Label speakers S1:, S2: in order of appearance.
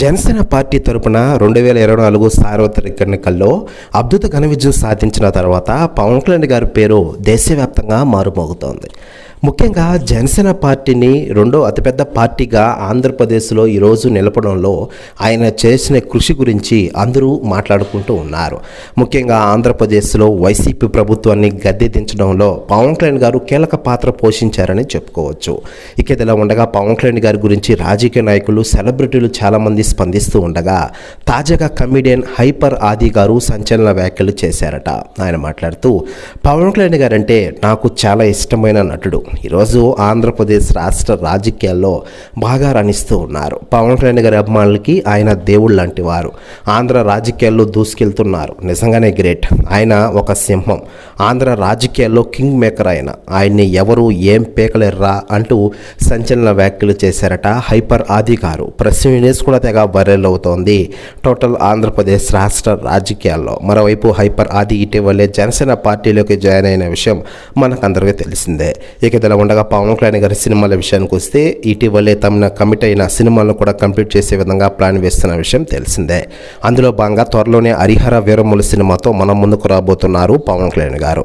S1: Janasena party తరపున రెండు వేల ఇరవై నాలుగు సార్వత్రిక ఎన్నికల్లో అద్భుత ఘన విజయం సాధించిన తర్వాత పవన్ కళ్యాణ్ గారి పేరు దేశవ్యాప్తంగా మారుమోగుతోంది. ముఖ్యంగా జనసేన పార్టీని రెండో అతిపెద్ద పార్టీగా ఆంధ్రప్రదేశ్లో ఈరోజు నిలపడంలో ఆయన చేసిన కృషి గురించి అందరూ మాట్లాడుకుంటూ ఉన్నారు. ముఖ్యంగా ఆంధ్రప్రదేశ్లో వైసీపీ ప్రభుత్వాన్ని గద్దె దించడంలో పవన్ కళ్యాణ్ గారు కీలక పాత్ర పోషించారని చెప్పుకోవచ్చు. ఇక ఇదిలా ఉండగా పవన్ కళ్యాణ్ గారి గురించి రాజకీయ నాయకులు సెలబ్రిటీలు చాలామంది స్పందిస్తూ ఉండగా తాజాగా కమిడియన్ హైపర్ ఆది గారు సంచలన వ్యాఖ్యలు చేశారట. ఆయన మాట్లాడుతూ పవన్ కళ్యాణ్ గారంటే నాకు చాలా ఇష్టమైన నటుడు. ఈరోజు ఆంధ్రప్రదేశ్ రాష్ట్ర రాజకీయాల్లో బాగా రాణిస్తూ ఉన్నారు. పవన్ కళ్యాణ్ గారి అభిమానులకి ఆయన దేవుళ్ళు లాంటి వారు. ఆంధ్ర రాజకీయాల్లో దూసుకెళ్తున్నారు. నిజంగానే గ్రేట్. ఆయన ఒక సింహం. ఆంధ్ర రాజకీయాల్లో కింగ్ మేకర్ ఆయన. ఆయన్ని ఎవరు ఏం పేకలేర్రా అంటూ సంచలన వ్యాఖ్యలు చేశారట హైపర్ ఆది గారు ప్రెస్ కూడా తెగ వైరల్ అవుతోంది టోటల్ ఆంధ్రప్రదేశ్ రాష్ట్ర రాజకీయాల్లో. మరోవైపు హైపర్ ఆది ఇటీవలే జనసేన పార్టీలోకి జాయిన్ అయిన విషయం మనకందరికీ తెలిసిందే. ఇక ఇదిలా ఉండగా పవన్ కళ్యాణ్ గారి సినిమాల విషయానికి వస్తే ఇటీవలే తమ కమిట్ అయిన సినిమాలను కూడా కంప్లీట్ చేసే విధంగా ప్లాన్ వేస్తున్న విషయం తెలిసిందే. అందులో భాగంగా త్వరలోనే హరిహర వీరముల సినిమాతో మనం ముందుకు రాబోతున్నారు పవన్ కళ్యాణ్ గారు.